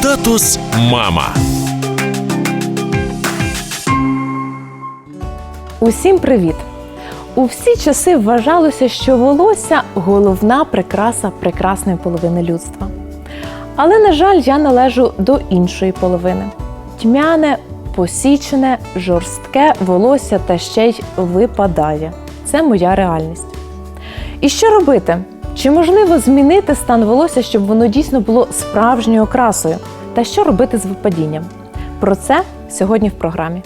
Статус мама. Усім привіт! У всі часи вважалося, що волосся головна прикраса прекрасної половини людства. Але, на жаль, я належу до іншої половини: тьмяне, посічене, жорстке волосся та ще й випадає. Це моя реальність. І що робити? Чи можливо змінити стан волосся, щоб воно дійсно було справжньою окрасою? Та що робити з випадінням? Про це сьогодні в програмі.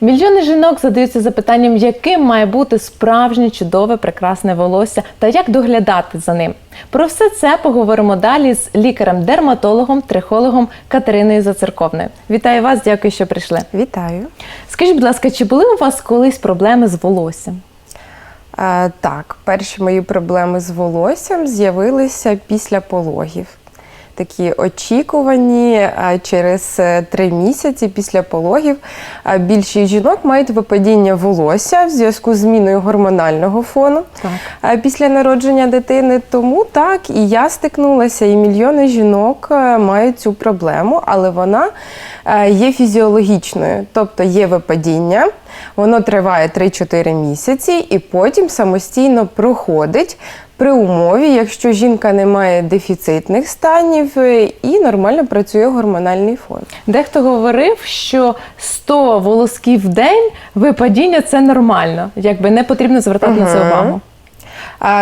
Мільйони жінок задаються запитанням, яким має бути справжнє чудове прекрасне волосся та як доглядати за ним. Про все це поговоримо далі з лікарем-дерматологом, трихологом Катериною Зацерковною. Вітаю вас, дякую, що прийшли. Вітаю. Скажіть, будь ласка, чи були у вас колись проблеми з волоссям? Е, так, перші мої проблеми з волоссям з'явилися після пологів. Такі очікувані е, через е, три місяці після пологів. Е, Більшість жінок мають випадіння волосся в зв'язку з зміною гормонального фону Так. після народження дитини. Тому так і я стикнулася, і мільйони жінок мають цю проблему, але вона є фізіологічною, тобто є випадіння. Воно триває 3-4 місяці і потім самостійно проходить при умові, якщо жінка не має дефіцитних станів е, і нормально працює гормональний фон. Дехто говорив, що 100 волосків в день випадіння це нормально, якби не потрібно звертати на це увагу.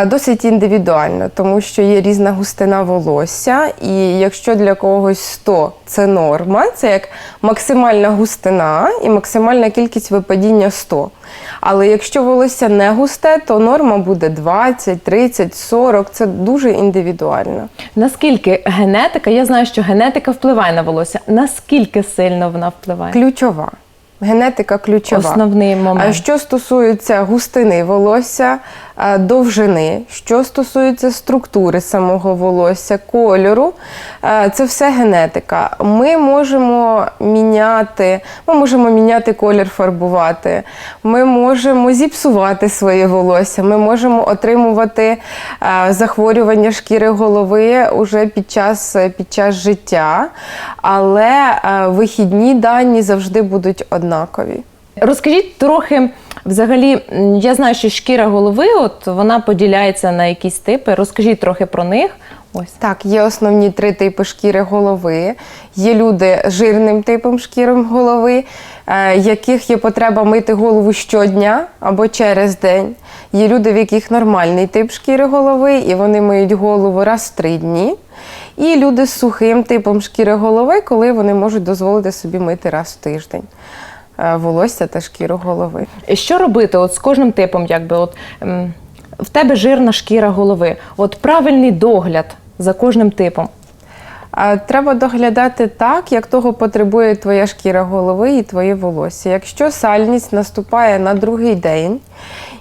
Досить індивідуально, тому що є різна густина волосся, і якщо для когось 100 це норма, це як максимальна густина і максимальна кількість випадіння 100. Але якщо волосся не густе, то норма буде 20, 30, 40. Це дуже індивідуально. Наскільки генетика, я знаю, що генетика впливає на волосся. Наскільки сильно вона впливає? Ключова. Генетика ключова. Основний момент. А що стосується густини волосся, довжини, що стосується структури самого волосся, кольору, це все генетика. Ми можемо міняти, ми можемо міняти колір, фарбувати, ми можемо зіпсувати своє волосся, ми можемо отримувати захворювання шкіри голови уже під час, під час життя, але вихідні дані завжди будуть однакові. Розкажіть трохи, взагалі, я знаю, що шкіра голови, от вона поділяється на якісь типи. Розкажіть трохи про них. Ось. Так, є основні три типи шкіри голови. Є люди з жирним типом шкіри голови, е, яких є потреба мити голову щодня або через день. Є люди, в яких нормальний тип шкіри голови, і вони миють голову раз в три дні. І люди з сухим типом шкіри голови, коли вони можуть дозволити собі мити раз в тиждень волосся та шкіру голови. Що робити от з кожним типом, якби от в тебе жирна шкіра голови, от правильний догляд за кожним типом. Треба доглядати так, як того потребує твоя шкіра голови і твоє волосся. Якщо сальність наступає на другий день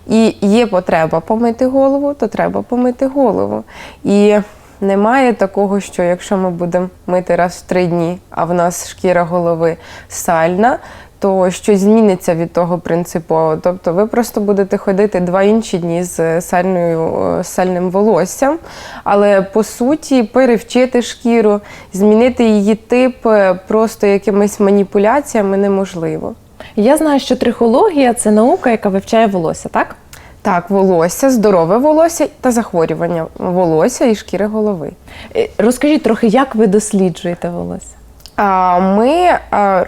і є потреба помити голову, то треба помити голову. І немає такого, що якщо ми будемо мити раз в три дні, а в нас шкіра голови сальна, то щось зміниться від того принципово. Тобто ви просто будете ходити два інші дні з сальною, е, сальним волоссям, але по суті перевчити шкіру, змінити її тип е, просто якимись маніпуляціями неможливо. Я знаю, що трихологія це наука, яка вивчає волосся, так? Так, волосся, здорове волосся та захворювання волосся і шкіри голови. Е, Розкажіть трохи, як ви досліджуєте волосся? Ми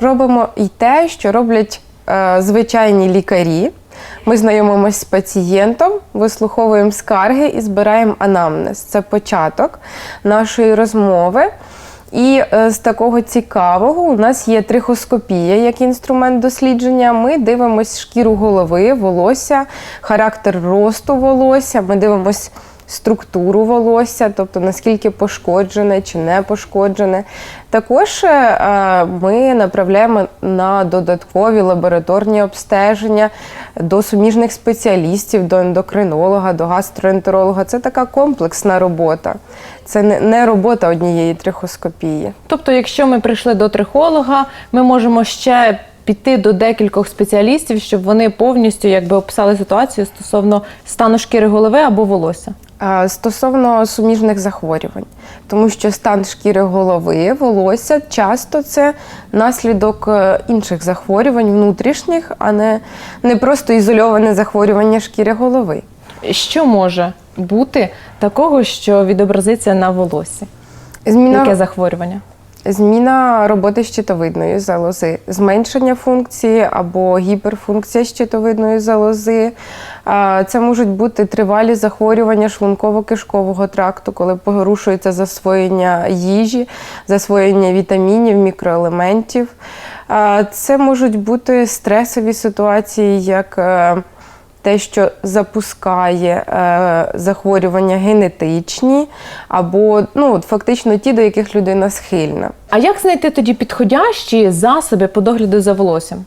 робимо і те, що роблять звичайні лікарі. Ми знайомимось з пацієнтом, вислуховуємо скарги і збираємо анамнез. Це початок нашої розмови. І е, з такого цікавого у нас є трихоскопія як інструмент дослідження. Ми дивимося шкіру голови, волосся, характер росту волосся. Ми дивимося структуру волосся, тобто наскільки пошкоджене чи не пошкоджене. Також е, ми направляємо на додаткові лабораторні обстеження до суміжних спеціалістів, до ендокринолога, до гастроентеролога. Це така комплексна робота. Це не робота однієї трихоскопії. Тобто, якщо ми прийшли до трихолога, ми можемо ще піти до декількох спеціалістів, щоб вони повністю якби описали ситуацію стосовно стану шкіри голови або волосся. Е, Стосовно суміжних захворювань, тому що стан шкіри голови, волосся часто це наслідок е, інших захворювань внутрішніх, а не, не просто ізольоване захворювання шкіри голови. Що може бути такого, що відобразиться на волосі? Зміна, Яке захворювання? Зміна роботи щитовидної залози, зменшення функції або гіперфункція щитовидної залози. Це можуть бути тривалі захворювання шлунково-кишкового тракту, коли порушується засвоєння їжі, засвоєння вітамінів, мікроелементів. Це можуть бути стресові ситуації, як е, те, що запускає е, захворювання генетичні, або ну, от фактично ті, до яких людина схильна. А як знайти тоді підходящі засоби по догляду за волоссям?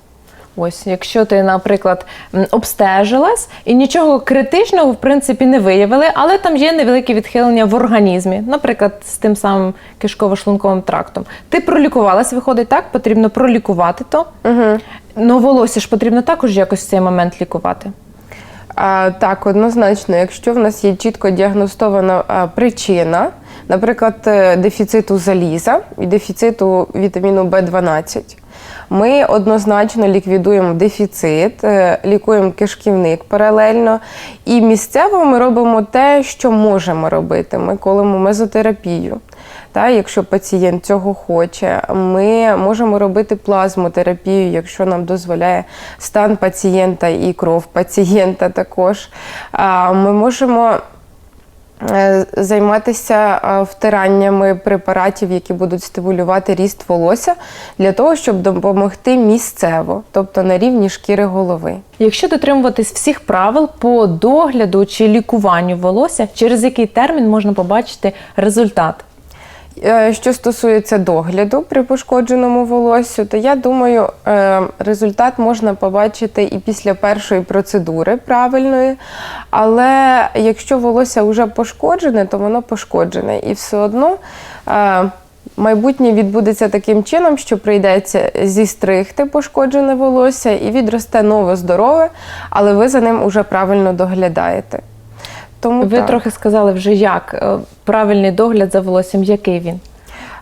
Ось, якщо ти, наприклад, обстежилась і нічого критичного в принципі не виявили, але там є невеликі відхилення в організмі, наприклад, з тим самим кишково-шлунковим трактом. Ти пролікувалась, виходить так, потрібно пролікувати то. Угу. Ну, волосся ж потрібно також якось в цей момент лікувати. Так, однозначно, якщо в нас є чітко діагностована причина, наприклад, е, дефіциту заліза і дефіциту вітаміну В12, ми однозначно ліквідуємо дефіцит, е, лікуємо кишківник паралельно. І місцево ми робимо те, що можемо робити. Ми колимо мезотерапію. Та, якщо пацієнт цього хоче, ми можемо робити плазмотерапію, якщо нам дозволяє стан пацієнта і кров пацієнта також. Ми можемо займатися е, втираннями препаратів, які будуть стимулювати ріст волосся, для того, щоб допомогти місцево, тобто на рівні шкіри голови. Якщо дотримуватись всіх правил по догляду чи лікуванню волосся, через який термін можна побачити результат? Е, Що стосується догляду при пошкодженому волоссю, то я думаю, е, результат можна побачити і після першої процедури правильної. Але якщо волосся вже пошкоджене, то воно пошкоджене. І все одно е, майбутнє відбудеться таким чином, що прийдеться зістригти пошкоджене волосся і відросте нове здорове, але ви за ним уже правильно доглядаєте. Тому Ви так. трохи сказали вже, як е, правильний догляд за волоссям, який він?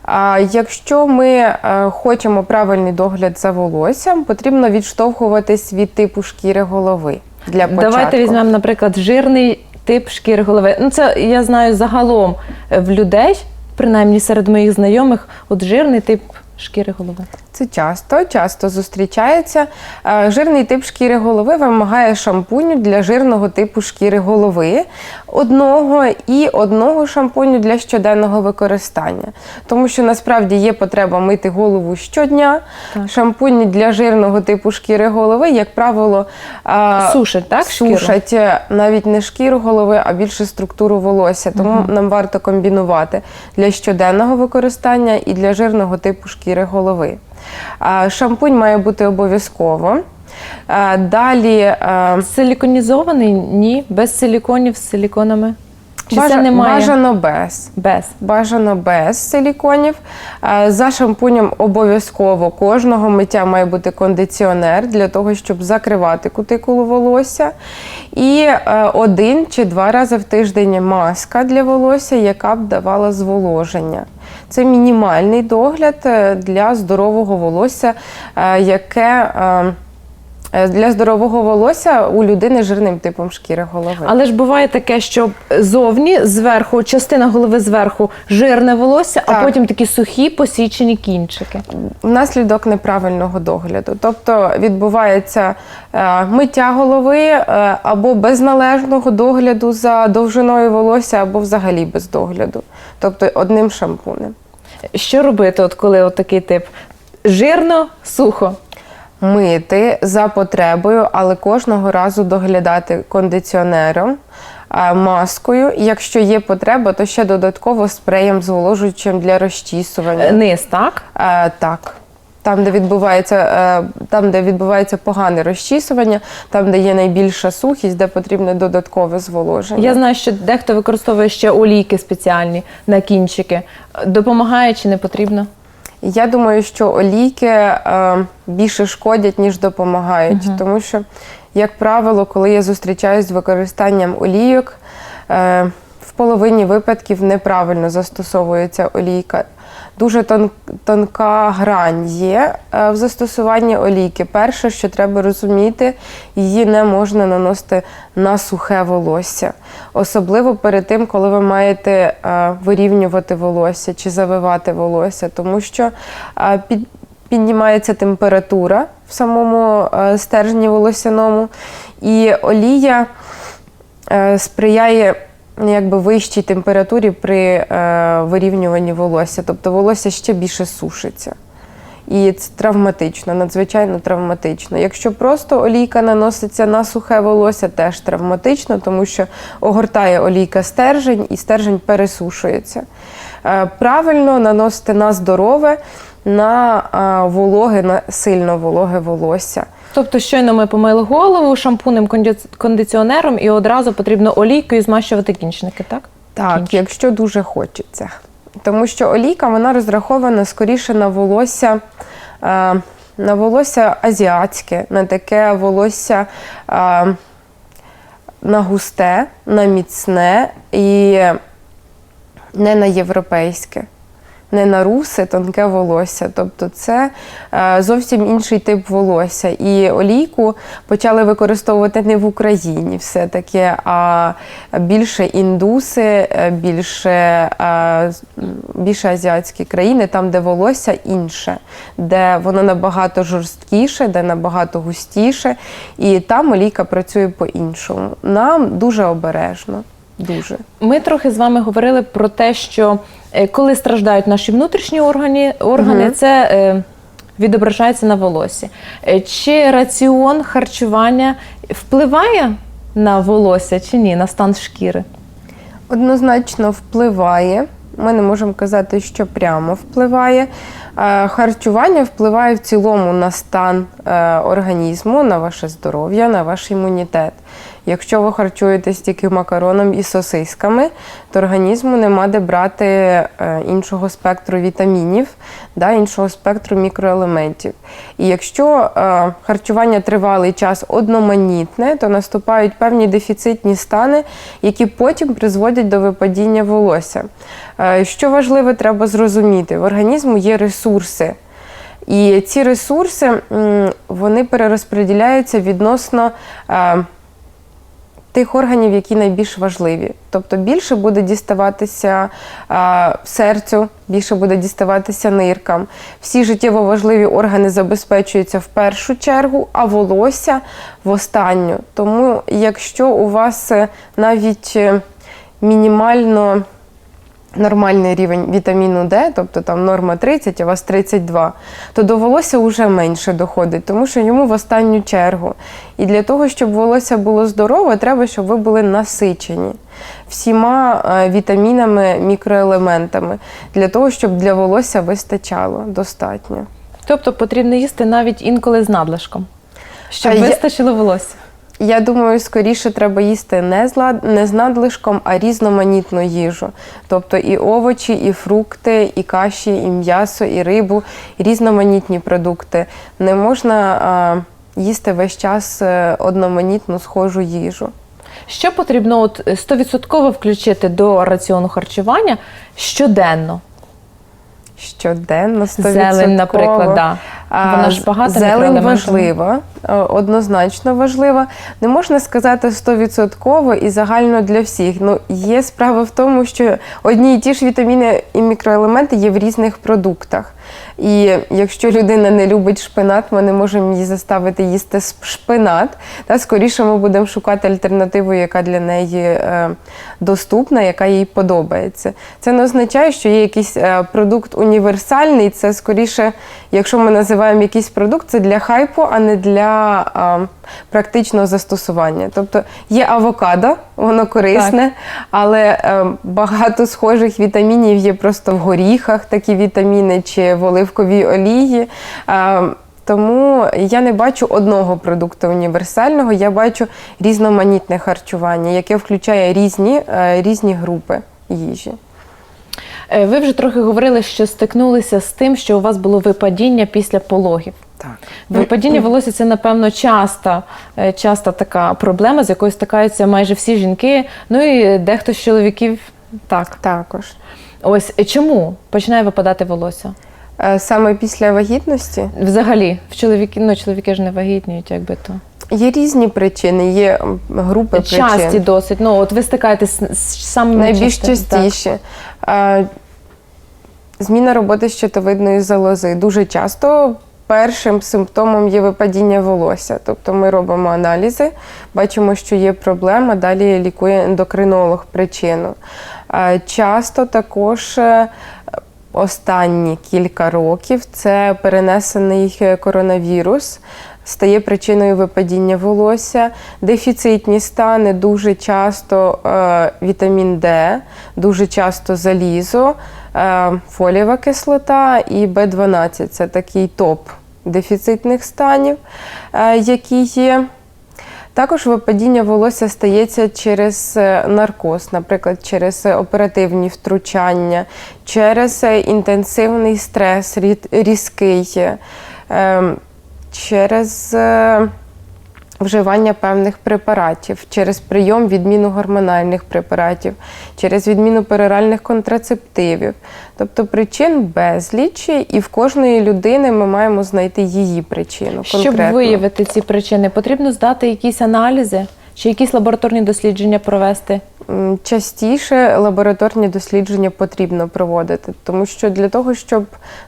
А якщо ми е, хочемо правильний догляд за волоссям, потрібно відштовхуватись від типу шкіри голови. Для початку. Давайте візьмемо, наприклад, жирний тип шкіри голови. Ну, це я знаю загалом е, в людей, принаймні серед моїх знайомих, от жирний тип шкіри голови. Це часто, часто зустрічається. Е, Жирний тип шкіри голови вимагає шампуню для жирного типу шкіри голови одного і одного шампуню для щоденного використання. Тому що насправді є потреба мити голову щодня. Так. Шампуні для жирного типу шкіри голови, як правило, е, Сушать, так, сушать е, навіть не шкіру голови, а більше структуру волосся. Тому нам варто комбінувати для щоденного використання і для жирного типу шкіри голови. Шампунь має бути обов'язково. Далі Силіконізований? Ні. Без силіконів з силіконами. Чи бажа- це немає? бажано без. Без. Бажано без силіконів. Е, За шампунем обов'язково кожного миття має бути кондиціонер для того, щоб закривати кутикулу волосся. І е, один чи два рази в тиждень маска для волосся, яка б давала зволоження. Це мінімальний догляд е, для здорового волосся, яке для здорового волосся у людини з жирним типом шкіри голови. Але ж буває таке, що зовні зверху, частина голови зверху жирне волосся, а потім такі сухі посічені кінчики. внаслідок неправильного догляду. Тобто відбувається е, миття голови е, або без належного догляду за довжиною волосся, або взагалі без догляду. Тобто одним шампунем. Що робити, от коли от такий тип? Жирно, сухо. Мити за потребою, але кожного разу доглядати кондиціонером. е, Маскою, якщо є потреба, то ще додатково спреєм зволожуючим для розчісування. Е, Низ, так? Е, так. Там, де відбувається, там, де відбувається погане розчісування, там, де є найбільша сухість, де потрібне додаткове зволоження. Я знаю, що дехто використовує ще олійки спеціальні на кінчики. Допомагає чи не потрібно? Я думаю, що олійки е, більше шкодять, ніж допомагають. Тому що, як правило, коли я зустрічаюсь з використанням олійок, в половині випадків неправильно застосовується олійка. Дуже тон, тонка грань є е, в застосуванні олійки. Перше, що треба розуміти, її не можна наносити на сухе волосся. Особливо перед тим, коли ви маєте е, вирівнювати волосся чи завивати волосся, тому що е, під, піднімається температура в самому стержні волосяному, і олія сприяє якби вищій температурі при е, вирівнюванні волосся, тобто волосся ще більше сушиться. І це травматично, надзвичайно травматично. Якщо просто олійка наноситься на сухе волосся, теж травматично, тому що огортає олійка стержень і стержень пересушується. Е, Правильно наносити на здорове, на е, вологе, на сильно вологе волосся. Тобто, щойно ми помили голову шампунем, конді- кондиціонером і одразу потрібно олійкою змащувати кінчники, так? Так, Кінчик. якщо дуже хочеться. Тому що олійка вона розрахована скоріше на волосся, е, на волосся азіатське, на таке волосся е, на густе, на міцне і не на європейське. Не на русе, тонке волосся. Тобто це е, зовсім інший тип волосся. І олійку почали використовувати не в Україні все-таки, а більше індуси, е, більше, е, більше азіатські країни, там, де волосся інше, де воно набагато жорсткіше, де набагато густіше, і там олійка працює по-іншому. Нам дуже обережно. Дуже. Ми трохи з вами говорили про те, що е, коли страждають наші внутрішні органи, органи Мгм. це е, відображається на волосі. Е, Чи раціон харчування впливає на волосся чи ні, на стан шкіри? Однозначно впливає. Ми не можемо казати, що прямо впливає. Е, Харчування впливає в цілому на стан е, організму, на ваше здоров'я, на ваш імунітет. Якщо ви харчуєтесь тільки макароном і сосисками, то організму нема де брати е, іншого спектру вітамінів, да, іншого спектру мікроелементів. І якщо харчування тривалий час одноманітне, то наступають певні дефіцитні стани, які потім призводять до випадіння волосся. Що важливо, треба зрозуміти: в організму є ресурси. І ці ресурси вони перерозподіляються відносно е, тих органів, які найбільш важливі. Тобто більше буде діставатися е, серцю, більше буде діставатися ниркам. Всі життєво важливі органи забезпечуються в першу чергу, а волосся в останню. Тому, якщо у вас е, навіть мінімально нормальний рівень вітаміну Д, тобто там норма 30, а у вас 32, то до волосся вже менше доходить, тому що йому в останню чергу. І для того, щоб волосся було здорове, треба, щоб ви були насичені всіма е, вітамінами, мікроелементами, для того, щоб для волосся вистачало достатньо. Тобто потрібно їсти навіть інколи з надлишком, щоб А я- вистачило волосся. Я думаю, скоріше треба їсти не з, лад- не з надлишком, а різноманітну їжу. Тобто і овочі, і фрукти, і каші, і м'ясо, і рибу, і різноманітні продукти. Не можна а, їсти весь час е, одноманітну схожу їжу. Що потрібно от е, 100% включити до раціону харчування щоденно? Щоденно, 100%. Зелень, наприклад, да. Вона ж багата Зелень важлива, е, однозначно важлива. Не можна сказати 100% і загально для всіх. Ну, є справа в тому, що одні і ті ж вітаміни і мікроелементи є в різних продуктах. І якщо людина не любить шпинат, ми не можемо її заставити їсти шпинат. Та скоріше ми будемо шукати альтернативу, яка для неї е, доступна, яка їй подобається. Це не означає, що є якийсь е, продукт універсальний. Це скоріше, якщо ми називаємо якийсь продукт, це для хайпу, а не для практичного застосування. Тобто є авокадо, воно корисне, але е, багато схожих вітамінів є просто в горіхах, такі вітаміни, чи в оливковій олії. Е, тому я не бачу одного продукту універсального, я бачу різноманітне харчування, яке включає різні, е, різні групи їжі. Е, Ви вже трохи говорили, що стикнулися з тим, що у вас було випадіння після пологів. Так. Випадіння волосся це, напевно, часта, е, часта така проблема, з якою стикаються майже всі жінки. Ну і дехто з чоловіків так. Також. Ось е, чому починає випадати волосся? Саме після вагітності Взагалі, в чоловіки, ну чоловіки ж не вагітніють, якби то. Є різні причини, є групи Часті причин. досить. Ну, от ви стикаєтесь з самими Найбільш частіше. Зміна роботи щитовидної залози. Дуже часто першим симптомом є випадіння волосся. Тобто ми робимо аналізи, бачимо, що є проблема, далі лікує ендокринолог причину. Часто також е, останні кілька років це перенесений е, коронавірус. Стає причиною випадіння волосся, дефіцитні стани, дуже часто е, вітамін Д, дуже часто залізо, е, фолієва кислота і Б12 це такий топ дефіцитних станів, е, які є. Також випадіння волосся стається через е, наркоз, наприклад, через оперативні втручання, через е, інтенсивний стрес, різкий, е, через е, вживання певних препаратів, через прийом відміну гормональних препаратів, через відміну пероральних контрацептивів. Тобто причин безліч, і в кожної людини ми маємо знайти її причину. Щоб виявити ці причини, потрібно здати якісь аналізи чи якісь лабораторні дослідження провести. Частіше лабораторні дослідження потрібно проводити, тому що для того, щоб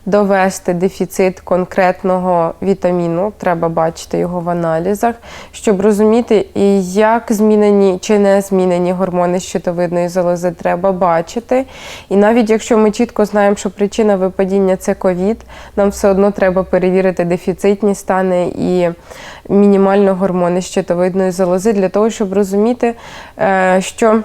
довести дефіцит конкретного вітаміну, треба бачити його в аналізах, щоб розуміти, як змінені чи не змінені гормони щитовидної залози, треба бачити. І навіть якщо ми чітко знаємо, що причина випадіння це ковід, нам все одно треба перевірити дефіцитні стани і мінімально гормони щитовидної залози для того, щоб розуміти, е, що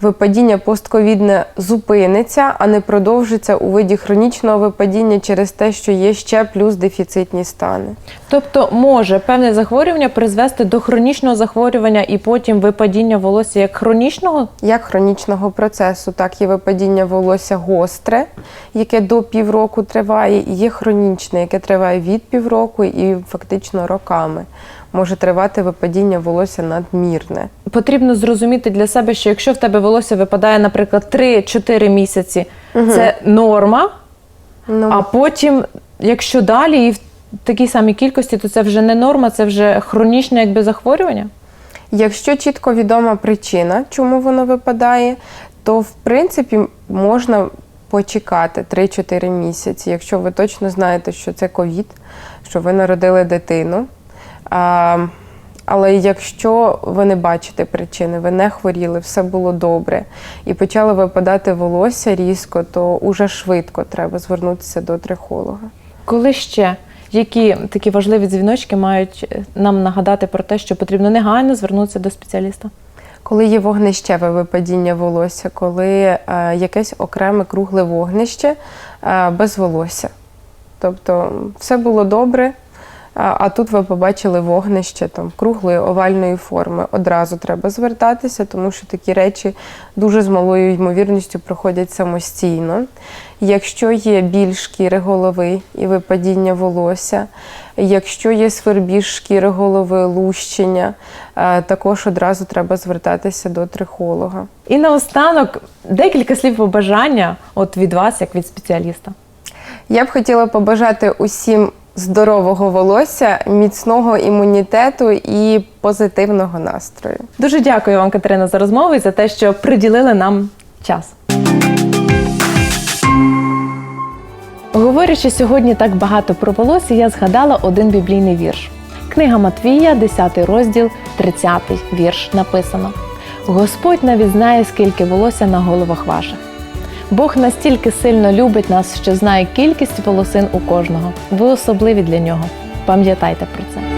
випадіння постковідне зупиниться, а не продовжиться у виді хронічного випадіння через те, що є ще плюс дефіцитні стани. Тобто може певне захворювання призвести до хронічного захворювання і потім випадіння волосся як хронічного. Як хронічного процесу, так є випадіння волосся гостре, яке до півроку триває, і є хронічне, яке триває від півроку і фактично роками. Може тривати випадіння волосся надмірне. Потрібно зрозуміти для себе, що якщо в тебе волосся випадає, наприклад, 3-4 місяці, це норма, Ну, а потім, якщо далі і в такій самій кількості, то це вже не норма, це вже хронічне якби захворювання. Якщо чітко відома причина, чому воно випадає, то в принципі можна почекати 3-4 місяці, якщо ви точно знаєте, що це ковід, що ви народили дитину. Але якщо ви не бачите причини, ви не хворіли, все було добре, і почало випадати волосся різко, то уже швидко треба звернутися до трихолога. Коли ще які такі важливі дзвіночки мають е, нам нагадати про те, що потрібно негайно звернутися до спеціаліста? Коли є вогнищеве випадіння волосся, коли е, якесь окреме кругле вогнище е, без волосся. Тобто все було добре, а, тут ви побачили вогнище там, круглої овальної форми. Одразу треба звертатися, тому що такі речі дуже з малою ймовірністю проходять самостійно. Якщо є біль шкіри голови і випадіння волосся, якщо є свербіж шкіри голови, лущення, також одразу треба звертатися до трихолога. І наостанок декілька слів побажання от від вас, як від спеціаліста. Я б хотіла побажати усім здорового волосся, міцного імунітету і позитивного настрою. Дуже дякую вам, Катерина, за розмову і за те, що приділили нам час. Говорячи сьогодні так багато про волосся, я згадала один біблійний вірш. Книга Матвія, 10 розділ, 30 вірш написано: Господь навіть знає, скільки волосся на головах ваших. Бог настільки сильно любить нас, що знає кількість волосин у кожного. Ви особливі для нього. Пам'ятайте про це.